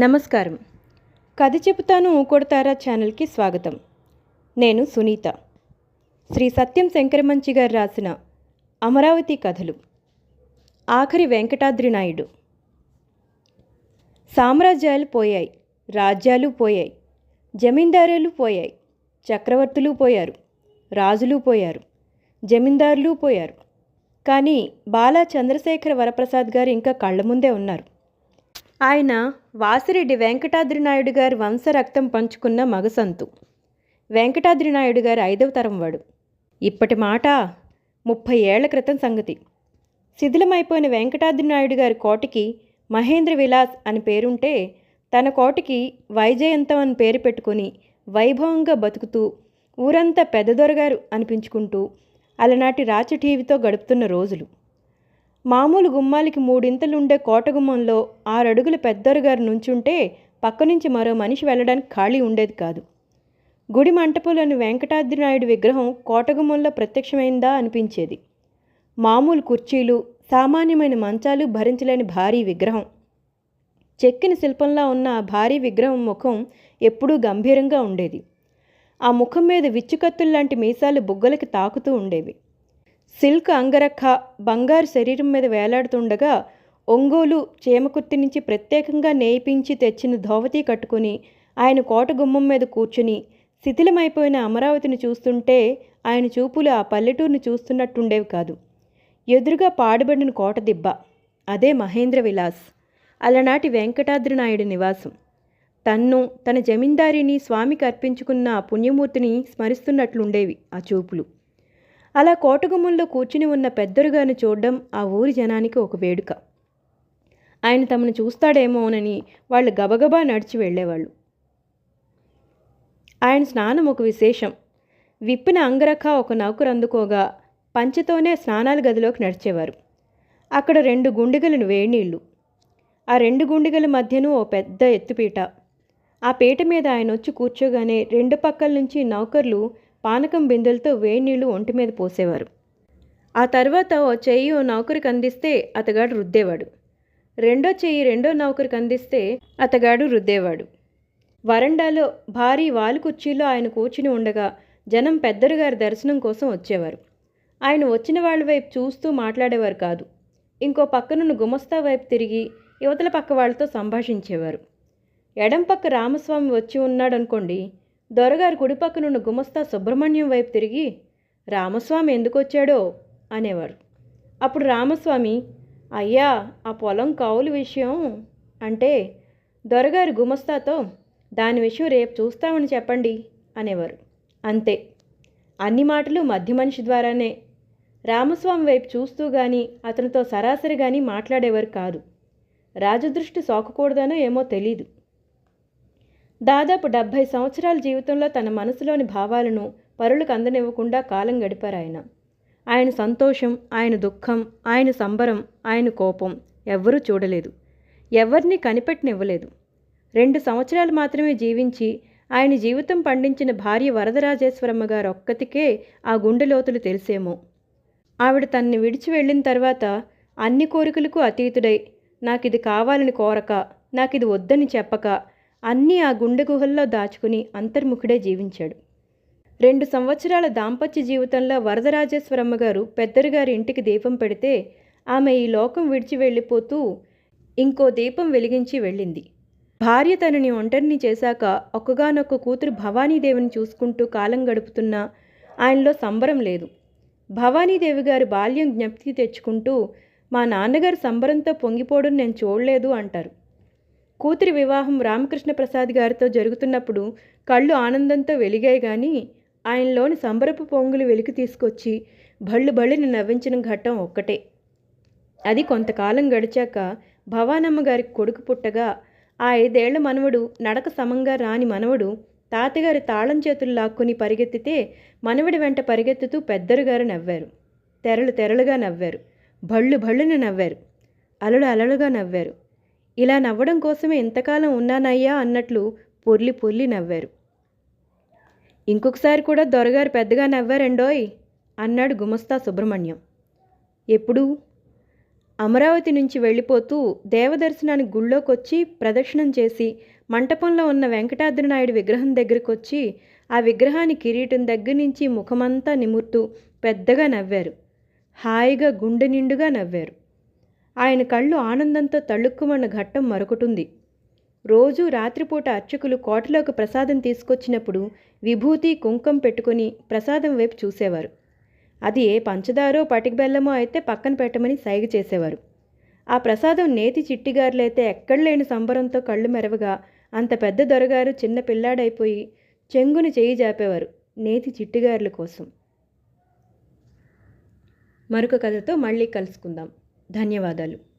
నమస్కారం. కథ చెబుతాను ఊకొడతారా ఛానల్కి స్వాగతం. నేను సునీత. శ్రీ సత్యం శంకరమంచి గారు రాసిన అమరావతి కథలు. ఆఖరి వెంకటాద్రి నాయుడు సామ్రాజ్యాలు పోయాయి రాజ్యాలు పోయాయి జమీందారులు పోయాయి చక్రవర్తులు పోయారు రాజులు పోయారు జమీందారులు పోయారు. కానీ బాలా చంద్రశేఖర వరప్రసాద్ గారు ఇంకా కళ్ళ ముందే ఉన్నారు. ఆయన వాసిరెడ్డి వెంకటాద్రి నాయుడు గారి వంశ రక్తం పంచుకున్న మగసంతు వెంకటాద్రి నాయుడు గారి ఐదవ తరం వాడు. ఇప్పటి మాట ముప్పై ఏళ్ళ క్రితం సంగతి. శిథిలమైపోయిన వెంకటాద్రి నాయుడు గారి కోటకి మహేంద్ర విలాస్ అని పేరుంటే తన కోటకి వైజయంతం అని పేరు పెట్టుకొని వైభవంగా బతుకుతూ ఊరంతా పెద్దదొరగారు అనిపించుకుంటూ అలనాటి రాచ టీవీతో గడుపుతున్న రోజులు. మామూలు గుమ్మాలకి మూడింతలుండే కోటగుమ్మంలో ఆరడుగుల పెద్దొరగారు నుంచుంటే పక్క నుంచి మరో మనిషి వెళ్ళడానికి ఖాళీ ఉండేది కాదు. గుడి మంటపంలోని వెంకటాద్రి నాయుడు విగ్రహం కోటగుమ్మంలో ప్రత్యక్షమైందా అనిపించేది. మామూలు కుర్చీలు సామాన్యమైన మంచాలు భరించలేని భారీ విగ్రహం. చెక్కిన శిల్పంలా ఉన్న ఆ భారీ విగ్రహం ముఖం ఎప్పుడూ గంభీరంగా ఉండేది. ఆ ముఖం మీద విచ్చుకత్తుల్లాంటి మీసాలు బుగ్గలకి తాకుతూ ఉండేవి. సిల్క్ అంగరఖ బంగారు శరీరం మీద వేలాడుతుండగా ఒంగోలు చేమకుర్తి నుంచి ప్రత్యేకంగా నేయిపించి తెచ్చిన ధోవతి కట్టుకుని ఆయన కోట గుమ్మం మీద కూర్చుని శిథిలమైపోయిన అమరావతిని చూస్తుంటే ఆయన చూపులు ఆ పల్లెటూరుని చూస్తున్నట్టుండేవి కాదు. ఎదురుగా పాడుబడిన కోట దిబ్బ అదే మహేంద్ర విలాస్ అలనాటి వెంకటాద్రి నాయుడు నివాసం. తన్ను తన జమీందారిని స్వామికి అర్పించుకున్న పుణ్యమూర్తిని స్మరిస్తున్నట్లుండేవి ఆ చూపులు. అలా కోటగుమ్మంలో కూర్చుని ఉన్న పెద్దరుగాను చూడడం ఆ ఊరి జనానికి ఒక వేడుక. ఆయన తమను చూస్తాడేమోనని వాళ్ళు గబగబా నడిచి వెళ్ళేవాళ్ళు. ఆయన స్నానం ఒక విశేషం. విప్పిన అంగరఖ ఒక నౌకరు అందుకోగా పంచతోనే స్నానాల గదిలోకి నడిచేవారు. అక్కడ రెండు గుండెగలను వేడినీళ్ళు ఆ రెండు గుండెగల మధ్యను ఓ పెద్ద ఎత్తుపీట. ఆ పీట మీద ఆయన వచ్చి కూర్చోగానే రెండు పక్కల నుంచి నౌకర్లు పానకం బిందెలతో వేడినీళ్ళు ఒంటి మీద పోసేవారు. ఆ తర్వాత ఓ చెయ్యి ఓ నౌకరికి అందిస్తే అతగాడు రుద్దేవాడు. రెండో చెయ్యి రెండో నౌకరికి అందిస్తే అతగాడు రుద్దేవాడు. వరండాలో భారీ వాలు కుర్చీలో ఆయన కూర్చుని ఉండగా జనం పెద్దరుగారి దర్శనం కోసం వచ్చేవారు. ఆయన వచ్చిన వాళ్ళ వైపు చూస్తూ మాట్లాడేవారు కాదు. ఇంకో పక్కనున్న గుమస్తా వైపు తిరిగి యువతల పక్క వాళ్ళతో సంభాషించేవారు. ఎడం పక్క రామస్వామి వచ్చి ఉన్నాడనుకోండి దొరగారు కుడిపక్కనున్న గుమస్తా సుబ్రహ్మణ్యం వైపు తిరిగి రామస్వామి ఎందుకు వచ్చాడో అనేవారు. అప్పుడు రామస్వామి అయ్యా ఆ పొలం కౌలు విషయం అంటే దొరగారు గుమస్తాతో దాని విషయం రేపు చూస్తామని చెప్పండి అనేవారు. అంతే. అన్ని మాటలు మధ్య మనిషి ద్వారానే. రామస్వామి వైపు చూస్తూ కానీ అతనితో సరాసరి కానీ మాట్లాడేవారు కాదు. రాజదృష్టి సోకకూడదనో ఏమో తెలీదు. దాదాపు డెబ్భై సంవత్సరాల జీవితంలో తన మనసులోని భావాలను పరులకు అందనివ్వకుండా కాలం గడిపారు ఆయన. ఆయన సంతోషం ఆయన దుఃఖం ఆయన సంబరం ఆయన కోపం ఎవ్వరూ చూడలేదు. ఎవరిని కనిపెట్టనివ్వలేదు. రెండు సంవత్సరాలు మాత్రమే జీవించి ఆయన జీవితం పండించిన భార్య వరదరాజేశ్వరమ్మ గారు ఒక్కతికే ఆ గుండె లోతులు తెలిసేమో. ఆవిడ తన్ని విడిచి వెళ్ళిన తర్వాత అన్ని కోరికలకు అతీతుడై నాకిది కావాలని కోరక నాకిది వద్దని చెప్పక అన్నీ ఆ గుండె గుహల్లో దాచుకుని అంతర్ముఖుడే జీవించాడు. రెండు సంవత్సరాల దాంపత్య జీవితంలో వరదరాజేశ్వరమ్మ గారు పెద్దరిగారి ఇంటికి దీపం పెడితే ఆమె ఈ లోకం విడిచి వెళ్ళిపోతూ ఇంకో దీపం వెలిగించి వెళ్ళింది. భార్య తనని ఒంటరిని చేశాక ఒక్కగానొక్క కూతురు భవానీదేవిని చూసుకుంటూ కాలం గడుపుతున్నా ఆయనలో సంబరం లేదు. భవానీదేవి గారి బాల్యం జ్ఞప్తి తెచ్చుకుంటూ మా నాన్నగారు సంబరంతో పొంగిపోవడం నేను చూడలేదు అంటారు. కూతురి వివాహం రామకృష్ణ ప్రసాద్ గారితో జరుగుతున్నప్పుడు కళ్ళు ఆనందంతో వెలిగాయి కానీ ఆయనలోని సంబరపు పొంగులు వెలికి తీసుకొచ్చి భళ్ళు భళ్ళుని నవ్వించిన ఘట్టం ఒక్కటే. అది కొంతకాలం గడిచాక భవానమ్మ గారికి కొడుకు పుట్టగా ఆ ఐదేళ్ళ మనవడు నడక సమంగా రాని మనవడు తాతగారి తాళం చేతులు లాక్కుని పరిగెత్తితే మనవడి వెంట పరిగెత్తుతూ పెద్దరుగారు నవ్వారు. తెరలు తెరలుగా నవ్వారు. భళ్ళు బళ్ళుని నవ్వారు. అలలు అలలుగా నవ్వారు. ఇలా నవ్వడం కోసమే ఇంతకాలం ఉన్నానయ్యా అన్నట్లు పొర్లి పొర్లి నవ్వారు. ఇంకొకసారి కూడా దొరగారు పెద్దగా నవ్వారండోయ్ అన్నాడు గుమస్తా సుబ్రహ్మణ్యం. ఎప్పుడు? అమరావతి నుంచి వెళ్ళిపోతూ దేవదర్శనానికి గుళ్ళోకొచ్చి ప్రదక్షిణం చేసి మంటపంలో ఉన్న వెంకటాద్రి నాయుడు విగ్రహం దగ్గరికి వచ్చి ఆ విగ్రహాన్ని కిరీటం దగ్గర నుంచి ముఖమంతా నిమురుతూ పెద్దగా నవ్వారు. హాయిగా గుండె నిండుగా నవ్వారు. ఆయన కళ్ళు ఆనందంతో తళుక్కుమన్న ఘట్టం మరొకటుంది. రోజు రాత్రిపూట అర్చకులు కోటలోకి ప్రసాదం తీసుకొచ్చినప్పుడు విభూతి కుంకం పెట్టుకుని ప్రసాదం వైపు చూసేవారు. అది ఏ పంచదారో పటికబెల్లమో అయితే పక్కన పెట్టమని సైగ చేసేవారు. ఆ ప్రసాదం నేతి చిట్టిగారులైతే ఎక్కడలేని సంబరంతో కళ్ళు మెరవగా అంత పెద్ద దొరగారు చిన్న పిల్లాడైపోయి చెంగును చేయి జాపేవారు నేతి చిట్టిగారుల కోసం. మరొక కథతో మళ్ళీ కలుసుకుందాం. ధన్యవాదాలు.